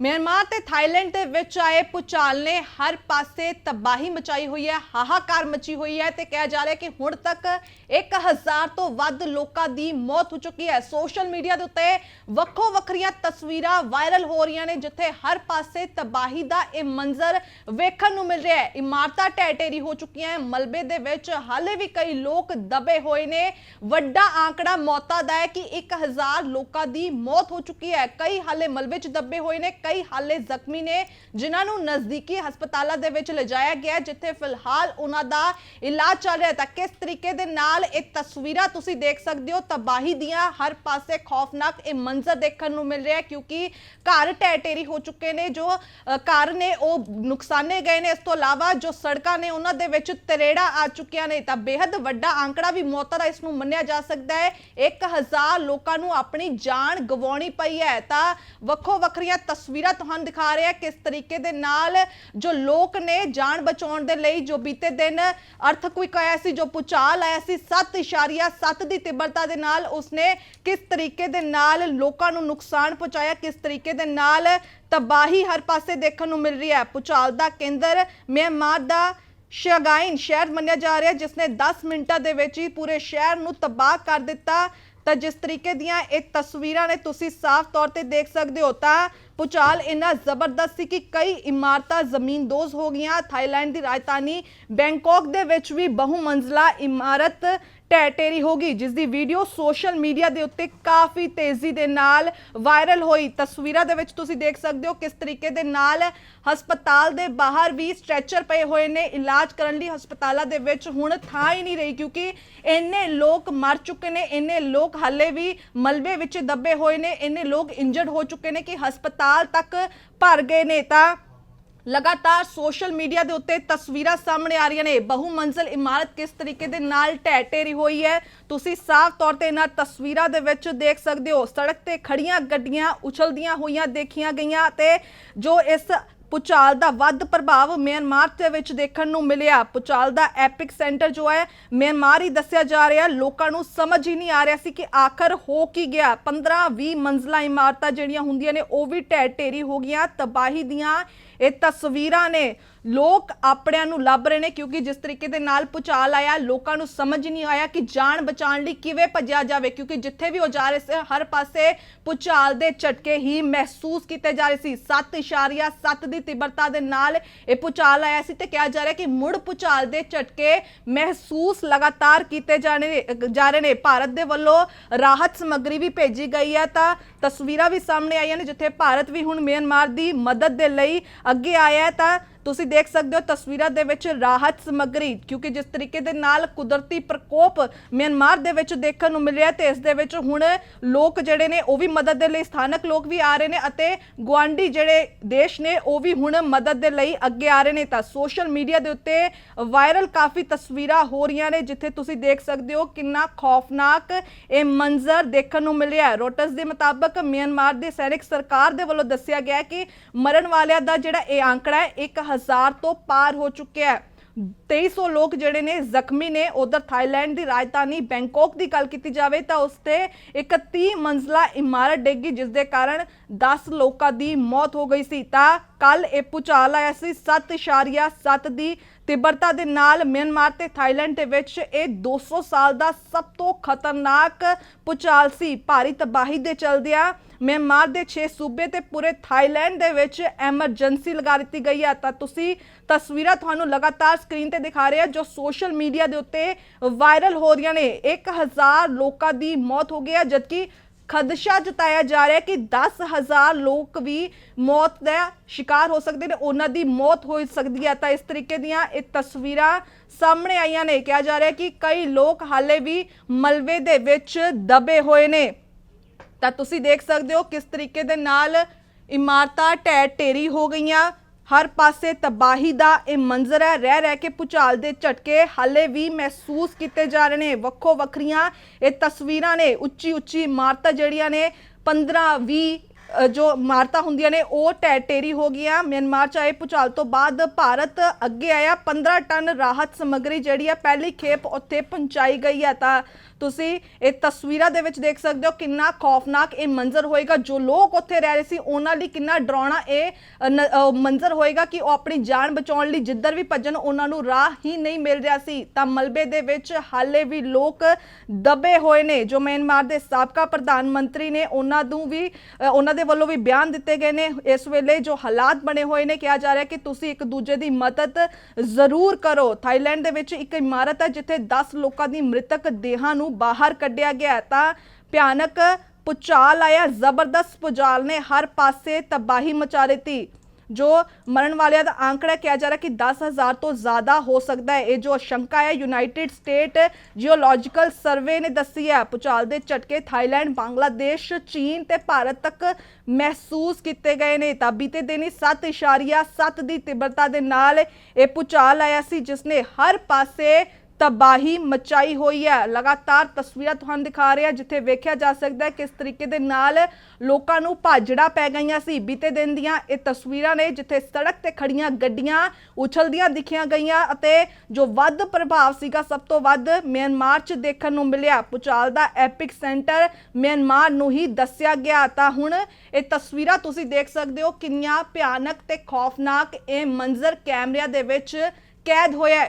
Myanmar ਤੇ Thailand ਦੇ ਵਿੱਚ ਆਏ ਪੁਚਾਲ ਨੇ ਹਰ ਪਾਸੇ ਤਬਾਹੀ ਮਚਾਈ ਹੋਈ ਹੈ, ਹਾਹਾਕਾਰ ਮਚੀ ਹੋਈ ਹੈ ਤੇ ਕਿਹਾ ਜਾ ਰਿਹਾ ਕਿ ਹੁਣ ਤੱਕ 1000 ਤੋਂ ਵੱਧ ਲੋਕਾਂ ਦੀ ਮੌਤ ਹੋ ਚੁੱਕੀ ਹੈ। ਸੋਸ਼ਲ ਮੀਡੀਆ ਦੇ ਉੱਤੇ ਵੱਖੋ ਵੱਖਰੀਆਂ ਤਸਵੀਰਾਂ ਵਾਇਰਲ ਹੋ ਰਹੀਆਂ ਨੇ, ਜਿੱਥੇ ਹਰ ਪਾਸੇ ਤਬਾਹੀ ਦਾ ਇਹ ਮੰਜ਼ਰ ਵੇਖਣ ਨੂੰ ਮਿਲ ਰਿਹਾ ਹੈ। ਇਮਾਰਤਾਂ ਢਹਿ ਢੇਰੀ ਹੋ ਚੁੱਕੀਆਂ ਹੈ। ਮਲਬੇ ਦੇ ਵਿੱਚ ਹਾਲੇ ਵੀ ਕਈ ਲੋਕ ਦਬੇ ਹੋਏ ਨੇ। ਵੱਡਾ ਆંકੜਾ ਮੌਤਾਂ ਦਾ ਹੈ ਕਿ 1000 ਲੋਕਾਂ ਦੀ ਮੌਤ ਹੋ ਚੁੱਕੀ ਹੈ। ਕਈ ਹਾਲੇ ਮਲਬੇ 'ਚ ਦੱਬੇ ਹੋਏ ਨੇ, ਕਈ ਹਾਲੇ ਜ਼ਖਮੀ ਨੇ, ਜਿਨ੍ਹਾਂ ਨੂੰ ਨਜ਼ਦੀਕੀ ਹਸਪਤਾਲਾਂ ਦੇ ਵਿੱਚ ਲਿਜਾਇਆ ਗਿਆ ਜਿੱਥੇ ਫਿਲਹਾਲ ਉਹਨਾਂ ਦਾ ਇਲਾਜ ਚੱਲ ਰਿਹਾ ਹੈ। ਤਾਂ ਕਿਸ ਤਰੀਕੇ ਦੇ ਨਾਲ ਨਾਲ ਇਹ ਤਸਵੀਰਾਂ ਤੁਸੀਂ ਦੇਖ ਸਕਦੇ ਹੋ, ਤਬਾਹੀ ਦੀਆਂ ਹਰ ਪਾਸੇ ਖੌਫਨਾਕ ਇਹ ਮੰਜ਼ਰ ਦੇਖਣ ਨੂੰ ਮਿਲ ਰਿਹਾ ਕਿਉਂਕਿ ਘਰ ਟੈਟੇਰੀ ਹੋ ਚੁੱਕੇ ਨੇ, ਜੋ ਘਰ ਨੇ ਉਹ ਨੁਕਸਾਨੇ ਗਏ ਨੇ। ਇਸ ਤੋਂ ਇਲਾਵਾ ਜੋ ਸੜਕਾਂ ਨੇ, ਉਹਨਾਂ ਦੇ ਵਿੱਚ ਤਰੇੜਾ ਆ ਚੁੱਕਿਆ ਨੇ ਤਾਂ ਬੇहद ਵੱਡਾ ਆંકੜਾ ਵੀ ਮੌਤਾਂ ਦਾ ਇਸ ਨੂੰ ਮੰਨਿਆ ਜਾ ਸਕਦਾ ਹੈ। 1000 ਲੋਕਾਂ ਨੂੰ ਆਪਣੀ ਜਾਨ ਗਵਾਉਣੀ ਪਈ ਹੈ। ਤਾਂ ਵੱਖੋ ਵੱਖਰੀਆਂ ਤਸਵੀਰਾਂ ਤੁਹਾਨੂੰ ਦਿਖਾ ਰਿਹਾ ਕਿਸ ਤਰੀਕੇ ਦੇ ਨਾਲ ਜੋ ਲੋਕ ਨੇ ਜਾਨ ਬਚਾਉਣ ਦੇ ਲਈ ਜੋ ਬੀਤੇ ਦਿਨ ਅਰਥਕੁਇਕ ਆਇਆ ਸੀ, ਜੋ ਪੁਚਾਲ ਆਇਆ ਸੀ 7.7 ਦੀ ਤੀਬਰਤਾ ਦੇ ਨਾਲ ਉਸਨੇ ਕਿਸ ਤਰੀਕੇ ਦੇ ਨਾਲ ਲੋਕਾਂ ਨੂੰ ਨੁਕਸਾਨ ਪਹੁੰਚਾਇਆ, ਕਿਸ ਤਰੀਕੇ ਦੇ ਨਾਲ ਤਬਾਹੀ ਹਰ ਪਾਸੇ ਦੇਖਣ ਨੂੰ ਮਿਲ ਰਹੀ ਹੈ? ਪੁਚਾਲ ਦਾ ਕੇਂਦਰ ਮਿਆਂਮਾਰ ਦਾ ਸ਼ਗਾਇਨ ਸ਼ਹਿਰ ਮੰਨਿਆ ਜਾ ਰਿਹਾ ਜਿਸ ਨੇ 10 ਮਿੰਟਾਂ ਦੇ ਵਿੱਚ ਹੀ ਪੂਰੇ ਸ਼ਹਿਰ ਨੂੰ ਤਬਾਹ ਕਰ ਦਿੱਤਾ। ਤਾਂ ਜਿਸ ਤਰੀਕੇ ਦੀਆਂ ਇਹ ਤਸਵੀਰਾਂ ਨੇ ਤੁਸੀਂ ਸਾਫ਼ ਤੌਰ ਤੇ ਦੇਖ ਸਕਦੇ ਹੋ, ਤਾਂ ਪੁਚਾਲ ਇੰਨਾ ਜ਼ਬਰਦਸਤ ਸੀ ਕਿ ਕਈ ਇਮਾਰਤਾਂ ਜ਼ਮੀਨਦੋਜ਼ ਹੋ ਗਈਆਂ। ਥਾਈਲੈਂਡ ਦੀ ਰਾਜਧਾਨੀ ਬੈਂਕਾਕ ਦੇ ਵਿੱਚ ਵੀ ਬਹੁਮੰਜ਼ਲਾ ਇਮਾਰਤ ਢਹਿ ਢੇਰੀ ਹੋ ਗਈ ਜਿਸ ਦੀ ਵੀਡੀਓ ਸੋਸ਼ਲ ਮੀਡੀਆ ਦੇ ਉੱਤੇ ਕਾਫੀ ਤੇਜ਼ੀ ਦੇ ਨਾਲ ਵਾਇਰਲ ਹੋਈ। ਤਸਵੀਰਾਂ ਦੇ ਵਿੱਚ ਤੁਸੀਂ ਦੇਖ ਸਕਦੇ ਹੋ ਕਿਸ ਤਰੀਕੇ ਦੇ ਨਾਲ ਹਸਪਤਾਲ ਦੇ ਬਾਹਰ ਵੀ ਸਟ੍ਰੈਚਰ ਪਏ ਹੋਏ ਨੇ। ਇਲਾਜ ਕਰਨ ਲਈ ਹਸਪਤਾਲਾਂ ਦੇ ਵਿੱਚ ਹੁਣ ਥਾਂ ਹੀ ਨਹੀਂ ਰਹੀ, ਕਿਉਂਕਿ ਇੰਨੇ ਲੋਕ ਮਰ ਚੁੱਕੇ ਨੇ, ਇੰਨੇ ਲੋਕ ਹਾਲੇ ਵੀ ਮਲਬੇ ਵਿੱਚ ਦੱਬੇ ਹੋਏ ਨੇ, ਇੰਨੇ ਲੋਕ ਇੰਜਰਡ ਹੋ ਚੁੱਕੇ ਨੇ ਕਿ ਹਸਪਤਾਲ ਤੱਕ ਭਰ ਗਏ ਨੇ ਤਾਂ ਲਗਾਤਾਰ ਸੋਸ਼ਲ ਮੀਡੀਆ ਦੇ ਉੱਤੇ ਤਸਵੀਰਾਂ ਸਾਹਮਣੇ ਆ ਰਹੀਆਂ ਨੇ। ਬਹੁ ਮੰਜ਼ਲ ਇਮਾਰਤ ਕਿਸ ਤਰੀਕੇ ਦੇ ਨਾਲ ਢਹਿ ਢੇਰੀ ਹੋਈ ਹੈ? ਤੁਸੀਂ ਸਾਫ਼ ਤੌਰ ਤੇ ਇਹਨਾਂ ਤਸਵੀਰਾਂ ਦੇ ਵਿੱਚ ਦੇਖ ਸਕਦੇ ਹੋ। ਸੜਕ ਤੇ ਖੜੀਆਂ ਗੱਡੀਆਂ ਉਛਲਦੀਆਂ ਹੋਈਆਂ ਦੇਖੀਆਂ ਗਈਆਂ ਤੇ ਜੋ ਇਸ ਪੁਚਾਲ ਦਾ ਵੱਧ ਪ੍ਰਭਾਵ ਮਿਆਂਮਾਰ ਦੇ ਵਿੱਚ ਦੇਖਣ ਨੂੰ ਮਿਲਿਆ। ਪੁਚਾਲ ਦਾ ਐਪਿਕ ਸੈਂਟਰ ਜੋ ਹੈ, ਮਿਆਂਮਾਰ ਹੀ ਦੱਸਿਆ ਜਾ ਰਿਹਾ। ਲੋਕਾਂ ਨੂੰ ਸਮਝ ਹੀ ਨਹੀਂ ਆ ਰਿਹਾ ਸੀ ਕਿ ਆਖਰ ਹੋ ਕੀ ਗਿਆ। 15 20 ਮੰਜ਼ਲਾ ਇਮਾਰਤਾਂ ਜਿਹੜੀਆਂ ਹੁੰਦੀਆਂ ਨੇ, ਉਹ ਵੀ ਢਹਿ ਢੇਰੀ ਹੋ ਗਈਆਂ। ਤਬਾਹੀ ਦੀਆਂ ਇਹ ਤਸਵੀਰਾਂ ਨੇ, ਲੋਕ ਆਪਣਿਆਂ ਨੂੰ ਲੱਭ ਰਹੇ ਨੇ ਕਿਉਂਕਿ ਜਿਸ ਤਰੀਕੇ ਦੇ ਨਾਲ ਪੁਚਾਲ ਆਇਆ, ਲੋਕਾਂ ਨੂੰ ਸਮਝ ਨਹੀਂ ਆਇਆ ਕਿ ਜਾਨ ਬਚਾਉਣ ਲਈ ਕਿਵੇਂ ਭੱਜਿਆ ਜਾਵੇ, ਕਿਉਂਕਿ ਜਿੱਥੇ ਵੀ ਉਹ ਜਾ ਰਹੇ ਸੀ, ਹਰ ਪਾਸੇ ਪੁਚਾਲ ਦੇ ਝਟਕੇ ਹੀ ਮਹਿਸੂਸ ਕੀਤੇ ਜਾ ਰਹੇ ਸੀ। 7.7 ਦੀ ਤੀਬਰਤਾ ਦੇ ਨਾਲ ਇਹ ਪੁਚਾਲ ਆਇਆ ਸੀ ਤੇ ਕਿਹਾ ਜਾ ਰਿਹਾ ਕਿ ਮੁੜ ਪੁਚਾਲ ਦੇ ਝਟਕੇ ਮਹਿਸੂਸ ਲਗਾਤਾਰ ਕੀਤੇ ਜਾਣੇ, ਜਾ ਰਹੇ ਨੇ। ਭਾਰਤ ਦੇ ਵੱਲੋਂ ਰਾਹਤ ਸਮੱਗਰੀ ਵੀ ਭੇਜੀ ਗਈ ਹੈ ਤਾਂ ਤਸਵੀਰਾਂ ਵੀ ਸਾਹਮਣੇ ਆਈਆਂ ਨੇ, ਜਿੱਥੇ ਭਾਰਤ ਵੀ ਹੁਣ ਮਿਆਂਮਾਰ ਦੀ ਮਦਦ ਦੇ ਲਈ ਅੱਗੇ ਆਇਆ ਤਾਂ ਤੁਸੀਂ ਦੇਖ ਸਕਦੇ ਹੋ ਤਸਵੀਰਾਂ ਦੇ ਵਿੱਚ ਰਾਹਤ ਸਮੱਗਰੀ, ਕਿਉਂਕਿ ਜਿਸ ਤਰੀਕੇ ਦੇ ਨਾਲ ਕੁਦਰਤੀ ਪ੍ਰਕੋਪ ਮਿਆਂਮਾਰ ਦੇ ਵਿੱਚ ਦੇਖਣ ਨੂੰ ਮਿਲ ਰਿਹਾ ਤੇ ਇਸ ਦੇ ਵਿੱਚ ਹੁਣ ਲੋਕ ਜਿਹੜੇ ਨੇ ਉਹ ਵੀ ਮਦਦ ਦੇ ਲਈ ਸਥਾਨਕ ਲੋਕ ਵੀ ਆ ਰਹੇ ਨੇ ਅਤੇ ਗਵਾਂਢੀ ਜਿਹੜੇ ਦੇਸ਼ ਨੇ ਉਹ ਵੀ ਹੁਣ ਮਦਦ ਦੇ ਲਈ ਅੱਗੇ ਆ ਰਹੇ ਨੇ। ਤਾਂ ਸੋਸ਼ਲ ਮੀਡੀਆ ਦੇ ਉੱਤੇ ਵਾਇਰਲ ਕਾਫੀ ਤਸਵੀਰਾਂ ਹੋ ਰਹੀਆਂ ਨੇ, ਜਿੱਥੇ ਤੁਸੀਂ ਦੇਖ ਸਕਦੇ ਹੋ ਕਿੰਨਾ ਖੌਫਨਾਕ ਇਹ ਮੰਜ਼ਰ ਦੇਖਣ ਨੂੰ ਮਿਲ ਰਿਹਾ ਹੈ ਰੋਟਸ ਦੇ ਮੁਤਾਬਕ ਮਿਆਂਮਾਰ ਦੇ ਸੈਨਿਕ ਸਰਕਾਰ ਦੇ ਵੱਲੋਂ ਦੱਸਿਆ ਗਿਆ ਹੈ ਕਿ ਮਰਨ ਵਾਲਿਆਂ ਦਾ ਜਿਹੜਾ ਇਹ ਆંકੜਾ ਹੈ 1000 ਤੋਂ ਪਾਰ ਹੋ ਚੁੱਕਿਆ ਹੈ। 2300 ਲੋਕ ਜਿਹੜੇ ਨੇ ਜ਼ਖਮੀ ਨੇ। ਉਧਰ ਥਾਈਲੈਂਡ ਦੀ ਰਾਜਧਾਨੀ ਬੈਂਕਾਕ ਦੀ ਗੱਲ ਕੀਤੀ ਜਾਵੇ ਤਾਂ ਉਸ ਤੇ 31 ਮੰਜ਼ਲਾ ਇਮਾਰਤ ਡਿੱਗੀ ਜਿਸ ਦੇ ਕਾਰਨ 10 ਲੋਕਾਂ ਦੀ ਮੌਤ ਹੋ ਗਈ ਸੀ। ਤਾਂ ਕੱਲ ਇਹ ਪੁਚਾਲ ਆਇਆ ਸੀ। 7.7 ਦੀ ਤਿੱਬਰਤਾ ਦੇ ਨਾਲ ਮਿਆਂਮਾਰ ਤੇ ਥਾਈਲੈਂਡ ਦੇ ਵਿੱਚ ਇਹ 200 ਸਾਲ ਦਾ ਸਭ ਤੋਂ ਖਤਰਨਾਕ ਪੁਚਾਲ ਸੀ। ਭਾਰੀ ਤਬਾਹੀ ਦੇ ਚਲਦਿਆਂ ਮਿਆਂਮਾਰ ਦੇ 6 ਸੂਬੇ ਤੇ ਪੂਰੇ ਥਾਈਲੈਂਡ ਦੇ ਵਿੱਚ ਐਮਰਜੈਂਸੀ ਲਗਾ ਦਿੱਤੀ ਗਈ ਹੈ। ਤਾਂ ਤੁਸੀਂ ਤਸਵੀਰਾਂ ਤੁਹਾਨੂੰ ਲਗਾਤਾਰ ਸਕਰੀਨ ਤੇ ਦਿਖਾ ਰਹੇ ਆ ਜੋ ਸੋਸ਼ਲ ਮੀਡੀਆ ਦੇ ਉੱਤੇ ਵਾਇਰਲ ਹੋ ਰਹੀਆਂ ਨੇ। 1000 ਲੋਕਾਂ ਦੀ ਮੌਤ ਹੋ ਗਈ ਹੈ, ਜਦਕਿ ਖਦਸ਼ਾ ਜਤਾਇਆ ਜਾ ਰਿਹਾ ਕਿ 10000 ਲੋਕ ਵੀ ਮੌਤ ਦਾ ਸ਼ਿਕਾਰ ਹੋ ਸਕਦੇ ਨੇ, ਉਹਨਾਂ ਦੀ ਮੌਤ ਹੋ ਸਕਦੀ ਹੈ। ਤਾਂ ਇਸ ਤਰੀਕੇ ਦੀਆਂ ਇਹ ਤਸਵੀਰਾਂ ਸਾਹਮਣੇ ਆਈਆਂ ਨੇ। ਕਿਹਾ ਜਾ ਰਿਹਾ ਕਿ ਕਈ ਲੋਕ ਹਾਲੇ ਵੀ ਮਲਵੇ ਦੇ ਵਿੱਚ ਦਬੇ ਹੋਏ ਨੇ। ਤਾਂ ਤੁਸੀਂ ਦੇਖ ਸਕਦੇ ਹੋ ਕਿਸ ਤਰੀਕੇ ਦੇ ਨਾਲ ਇਮਾਰਤਾਂ ਢਹਿ ਢੇਰੀ ਹੋ ਗਈਆਂ। ਹਰ ਪਾਸੇ ਤਬਾਹੀ ਦਾ ਇਹ ਮੰਜ਼ਰ ਹੈ। ਰਹਿ ਰਹਿ ਕੇ ਭੁਚਾਲ ਦੇ ਝਟਕੇ ਹਾਲੇ ਵੀ ਮਹਿਸੂਸ ਕੀਤੇ ਜਾ ਰਹੇ ਨੇ। ਵੱਖੋ ਵੱਖਰੀਆਂ ਇਹ ਤਸਵੀਰਾਂ ਨੇ। ਉੱਚੀ ਉੱਚੀ ਇਮਾਰਤਾਂ ਜਿਹੜੀਆਂ ਨੇ 15 20 ਜੋ ਇਮਾਰਤਾਂ ਹੁੰਦੀਆਂ ਨੇ, ਉਹ ਢਹਿ ਢੇਰੀ ਹੋ ਗਈਆਂ। ਮਿਆਂਮਾਰ ਚ ਆਏ ਭੂਚਾਲ ਤੋਂ ਬਾਅਦ ਭਾਰਤ ਅੱਗੇ ਆਇਆ। 15 ਟਨ ਰਾਹਤ ਸਮੱਗਰੀ ਜਿਹੜੀ ਆ, ਪਹਿਲੀ ਖੇਪ ਉੱਥੇ ਪਹੁੰਚਾਈ ਗਈ ਹੈ ਤਾਂ ਤੁਸੀਂ ਇਹ ਤਸਵੀਰਾਂ ਦੇ ਵਿੱਚ ਦੇਖ ਸਕਦੇ ਹੋ ਕਿੰਨਾ ਖੌਫਨਾਕ ਇਹ ਮੰਜ਼ਰ ਹੋਏਗਾ। ਜੋ ਲੋਕ ਉੱਥੇ ਰਹਿ ਰਹੇ ਸੀ, ਉਹਨਾਂ ਲਈ ਕਿੰਨਾ ਡਰਾਉਣਾ ਇਹ ਨ- ਮੰਜ਼ਰ ਹੋਏਗਾ ਕਿ ਉਹ ਆਪਣੀ ਜਾਨ ਬਚਾਉਣ ਲਈ ਜਿੱਧਰ ਵੀ ਭੱਜਣ, ਉਹਨਾਂ ਨੂੰ ਰਾਹ ਹੀ ਨਹੀਂ ਮਿਲ ਰਿਹਾ ਸੀ। ਤਾਂ ਮਲਬੇ ਦੇ ਵਿੱਚ ਹਾਲੇ ਵੀ ਲੋਕ ਦਬੇ ਹੋਏ ਨੇ। ਜੋ ਮਿਆਂਮਾਰ ਦੇ ਸਾਬਕਾ ਪ੍ਰਧਾਨ ਮੰਤਰੀ ਨੇ, ਉਹਨਾਂ ਨੂੰ ਵੀ ਉਹਨਾਂ ਦੇ ਵੱਲੋਂ ਵੀ ਬਿਆਨ ਦਿੱਤੇ ਗਏ ਨੇ। ਇਸ ਵੇਲੇ ਜੋ ਹਾਲਾਤ ਬਣੇ ਹੋਏ ਨੇ, ਕਿਹਾ ਜਾ ਰਿਹਾ ਕਿ ਤੁਸੀਂ ਇੱਕ ਦੂਜੇ ਦੀ ਮਦਦ ਜ਼ਰੂਰ ਕਰੋ। ਥਾਈਲੈਂਡ ਦੇ ਵਿੱਚ ਇੱਕ ਇਮਾਰਤ ਹੈ, ਜਿੱਥੇ 10 ਲੋਕਾਂ ਦੀ ਮ੍ਰਿਤਕ ਦੇਹਾਂ ਨੂੰ ਬਾਹਰ ਕੱਢਿਆ ਗਿਆ ਤਾਂ ਭਿਆਨਕ ਪੁਚਾਲ ਆਇਆ, ਜ਼ਬਰਦਸਤ ਪੁਚਾਲ ਨੇ। ਹਰ ਪਾਸੇ ਤਬਾਹੀ ਮਚਾ ਦਿੱਤੀ। ਜੋ ਮਰਨ ਵਾਲਿਆਂ ਦਾ ਆંકੜਾ ਕਿਹਾ ਜਾ ਰਿਹਾ ਕਿ 10000 ਤੋਂ ਜ਼ਿਆਦਾ ਹੋ ਸਕਦਾ ਹੈ। ਇਹ ਜੋ ਸ਼ੰਕਾ ਹੈ ਯੂਨਾਈਟਿਡ ਸਟੇਟ ਜੀਓਲੋਜੀਕਲ ਸਰਵੇ ਨੇ ਦੱਸੀ ਹੈ। ਪੁਚਾਲ ਦੇ ਝਟਕੇ ਥਾਈਲੈਂਡ, ਬੰਗਲਾਦੇਸ਼, ਚੀਨ ਤੇ ਭਾਰਤ ਤੱਕ ਮਹਿਸੂਸ ਕੀਤੇ ਗਏ ਨੇ। ਤਾਂ ਬੀਤੇ ਦਿਨੀ 7.7 ਦੀ ਤੀਬਰਤਾ ਦੇ ਨਾਲ ਇਹ ਪੁਚਾਲ ਆਇਆ ਸੀ, ਜਿਸ ਨੇ ਹਰ ਪਾਸੇ ਤਬਾਹੀ ਮਚਾਈ ਹੋਈ ਹੈ। ਲਗਾਤਾਰ ਤਸਵੀਰਾਂ ਤੁਹਾਨੂੰ ਦਿਖਾ ਰਹੇ ਹਾਂ, ਜਿੱਥੇ ਵੇਖਿਆ ਜਾ ਸਕਦਾ ਹੈ ਕਿਸ ਤਰੀਕੇ ਦੇ ਨਾਲ ਲੋਕਾਂ ਨੂੰ ਭਾਜੜਾ ਪੈ ਗਈਆਂ ਸੀ। ਬੀਤੇ ਦਿਨ ਦੀਆਂ ਇਹ ਤਸਵੀਰਾਂ ਨੇ, ਜਿੱਥੇ ਸੜਕ ਤੇ ਖੜੀਆਂ ਗੱਡੀਆਂ ਉਛਲਦੀਆਂ ਦਿਖੀਆਂ ਗਈਆਂ ਅਤੇ ਜੋ ਵੱਧ ਪ੍ਰਭਾਵ ਸੀਗਾ, ਸਭ ਤੋਂ ਵੱਧ ਮਿਆਂਮਾਰ 'ਚ ਦੇਖਣ ਨੂੰ ਮਿਲਿਆ। ਪੁਚਾਲ ਦਾ ਐਪਿਕ ਸੈਂਟਰ ਮਿਆਂਮਾਰ ਨੂੰ ਹੀ ਦੱਸਿਆ ਗਿਆ। ਤਾਂ ਹੁਣ ਇਹ ਤਸਵੀਰਾਂ ਤੁਸੀਂ ਦੇਖ ਸਕਦੇ ਹੋ ਕਿੰਨੀਆਂ ਭਿਆਨਕ ਤੇ ਖੌਫਨਾਕ ਇਹ ਮੰਜ਼ਰ ਕੈਮਰਿਆਂ ਦੇ ਵਿੱਚ ਕੈਦ ਹੋਇਆ